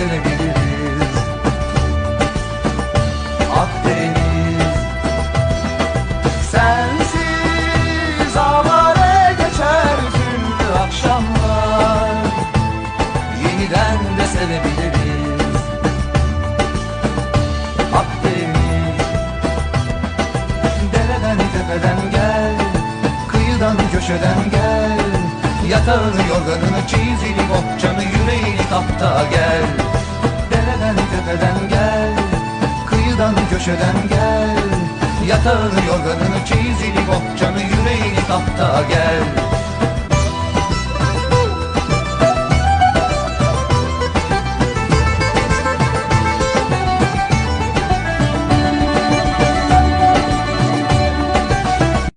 sevebiliriz. Akdeniz. Sensiz avare geçer tüm akşamlar. Yeniden de sevebiliriz. Akdeniz. Dereden tepeden gel Kıyıdan köşeden gel. Yatağını yorganını çizili bohçanı yüreğini kapta gel. Köşeden gel. Yatağını yorganını çizili bohçanı yüreğini kapta gel